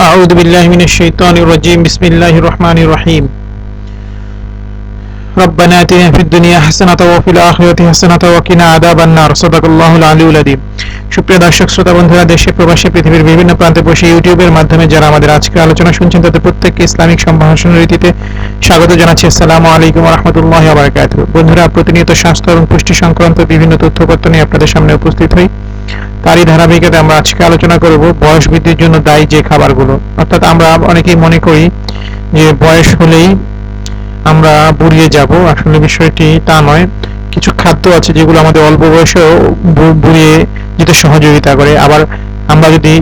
أعوذ بالله من الشيطان الرجيم بسم الله الرحمن الرحيم ربنا آتنا في الدنيا حسنة وفي الآخرة حسنة وقنا عذاب النار صدق الله العلي العظيم সুপ্রিয় দর্শক শ্রোতা বন্ধুরা দেশে প্রবাসী পৃথিবীর বিভিন্ন প্রান্তে বসে ইউটিউবের মাধ্যমে যারা আমাদের আজকে আলোচনা শুনছেন তাদের প্রত্যেককে ইসলামিক সম্ভাষণ রীতিতে স্বাগত জানাচ্ছি আসসালামু আলাইকুম রহমতুল্লাহ বারকাত বন্ধুরা প্রতিনিয়ত স্বাস্থ্য এবং পুষ্টি সংক্রান্ত বিভিন্ন তথ্যপত্র নিয়ে আপনাদের সামনে উপস্থিত হই তারই ধারাবাহিকতায় আমরা আজকে আলোচনা করব বয়স বৃদ্ধির জন্য দায়ী যে খাবারগুলো। অর্থাৎ আমরা অনেকেই মনে করি যে বয়স হলেই আমরা বুড়িয়ে যাব। আসলে বিষয়টি তা নয়। কিছু খাদ্য আছে যেগুলো আমাদের অল্প বয়সেও বুড়িয়ে যেতে সহযোগিতা করে। আবার আমরা যদি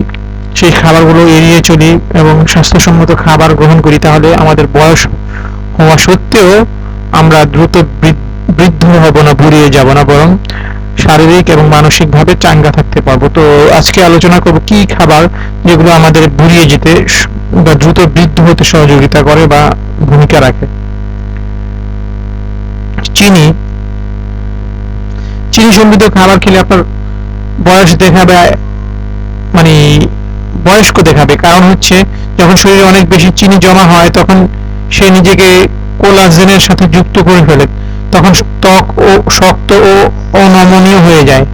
সেই খাবারগুলো এড়িয়ে চলি এবং স্বাস্থ্যসম্মত খাবার গ্রহণ করি, তাহলে আমাদের বয়স হওয়া সত্ত্বেও আমরা দ্রুত বৃদ্ধ হব না, বুড়িয়ে যাব না, বরং শারীরিক এবং মানসিকভাবে চাঙ্গা থাকতে পারব। তো আজকে আলোচনা করব কি খাবার যেগুলো আমাদের বুড়িয়ে যেতে বা দ্রুত বৃদ্ধ হতে সহযোগিতা করে বা ভূমিকা রাখে। চিনি। চিনি সমৃদ্ধ খাবার খেলে আপনার বয়স দেখাবে মানে বয়স্ক দেখাবে। কারণ হচ্ছে, যখন শরীরে অনেক বেশি চিনি জমা হয়, তখন সে নিজেকে কোলাজেনের সাথে যুক্ত করে ফেলে। তখন ত্বক ও শক্ত ও অনমনীয় হয়ে যায়।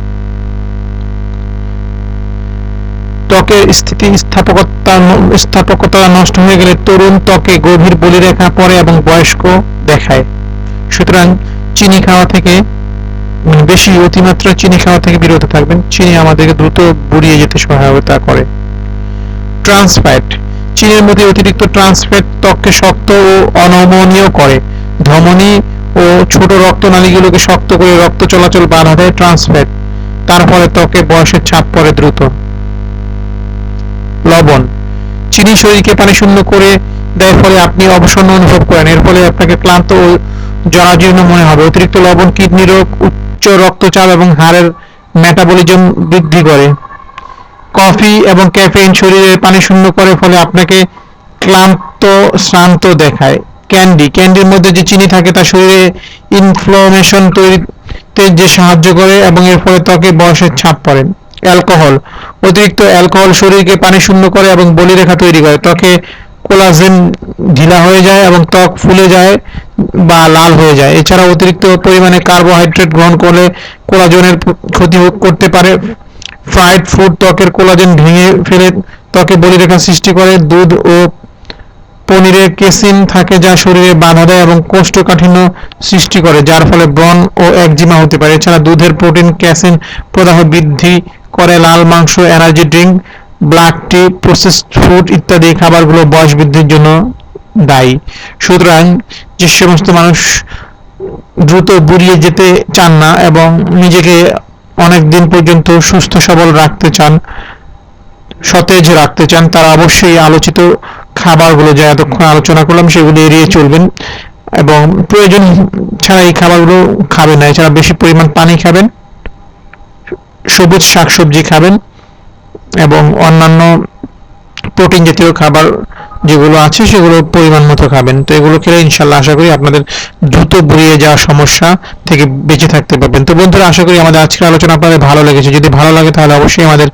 ত্বকের স্থিতি স্থাপকতা স্থাপকতা নষ্ট হয়ে গেলে তরুণ ত্বকে গভীর বলিরেখা পড়ে এবং বয়স্ক দেখায়। সুতরাং চিনি খাওয়া থেকে বেশি অতিমাত্রা চিনি খাওয়া থেকে বিরত থাকবেন। চিনি আমাদেরকে দ্রুত বুড়িয়ে যেতে সহায়তা করে। ট্রান্সফ্যাট, চিনির মধ্যে অতিরিক্ত ট্রান্সফ্যাট ত্বককে শক্ত ও অনমনীয় করে। ধমনী ও ছোট রক্তনালীগুলোকে শক্ত করে রক্ত চলাচল বাধা দেয় ট্রান্সফ্যাট। তার ফলে ত্বকে বয়সের ছাপ পড়ে দ্রুত। লবণ। চিনি শরীরকে পানি শূন্য করে দেয় ফলে আপনি অবসন্ন অনুভব করেন। এর ফলে আপনাকে ক্লান্ত ও জরাজীর্ণ মনে হবে। অতিরিক্ত লবণ কিডনি রোগ, উচ্চ রক্তচাপ এবং হাড়ের মেটাবলিজম বৃদ্ধি করে। কফি এবং ক্যাফেইন শরীরে পানি শূন্য করে ফলে আপনাকে ক্লান্ত, শ্রান্ত দেখায়। ক্যান্ডি। ক্যান্ডির মধ্যে যে চিনি থাকে, তা শরীরে ইনফ্লামেশন তৈরিতে যে সাহায্য করে এবং এর ফলে ত্বকে বয়সের ছাপ পড়ে। অ্যালকোহল। অতিরিক্ত অ্যালকোহল শরীরকে পানি শূন্য করে এবং বলিরেখা তৈরি করে। ত্বকে কোলাজেন ঢিলা হয়ে যায় এবং ত্বক ফুলে যায় বা লাল হয়ে যায়। এছাড়া অতিরিক্ত পরিমাণে কার্বোহাইড্রেট গ্রহণ করলে কোলাজনের ক্ষতি করতে পারে। ফ্রাইড ফুড ত্বকের কোলাজেন ভেঙে ফেলে ত্বকে বলিরেখা সৃষ্টি করে। দুধ ও পনিরে কেসিন থাকে যা শরীরে বাধা দেয় এবং কোষ্ঠকাঠিন্য সৃষ্টি করে, যার ফলে ব্রণ ও একজিমা হতে পারে। এছাড়া দুধের প্রোটিন, ক্যাসিন প্রদাহ বৃদ্ধি করে। লাল মাংস, energy drink, black tea, processed food ইত্যাদি খাবারগুলো বয়স বৃদ্ধির জন্য দায়ী। সুতরাং যে সমস্ত মানুষ দ্রুত বুড়িয়ে যেতে চান না এবং নিজেকে অনেক দিন পর্যন্ত সুস্থ সবল রাখতে চান, সতেজ রাখতে চান, তারা অবশ্যই আলোচিত খাবারগুলো যা এতক্ষণ আলোচনা করলাম সেগুলো এড়িয়ে চলবেন এবং প্রয়োজন ছাড়া এই খাবারগুলো খাবেন না। এছাড়া বেশি পরিমাণ পানি খাবেন, সবুজ শাকসবজি খাবেন এবং অন্যান্য প্রোটিন জাতীয় খাবার যেগুলো আছে সেগুলো পরিমাণ মতো খাবেন। তো এগুলো খেলে ইনশাল্লাহ আশা করি আপনাদের দ্রুত বুড়িয়ে যাওয়ার সমস্যা থেকে বেঁচে থাকতে পারবেন। তো বন্ধুরা, আশা করি আমাদের আজকের আলোচনা আপনাদের ভালো লেগেছে। যদি ভালো লাগে তাহলে অবশ্যই আমাদের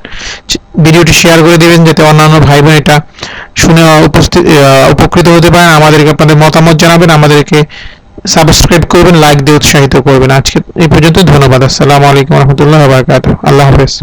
ভিডিওটি শেয়ার করে দিবেন যাতে অন্যান্য ভাই বোন শুনে উপস্থিত উপকৃত হতে পারেন। আমাদেরকে আপনাদের মতামত জানাবেন, আমাদেরকে সাবস্ক্রাইব করবেন লাইক দিয়ে উৎসাহিত করবেন। আজকে এই পর্যন্ত ধন্যবাদ। আসসালামু আলাইকুম রহমতুল্লাহ আল্লাহ হাফেজ।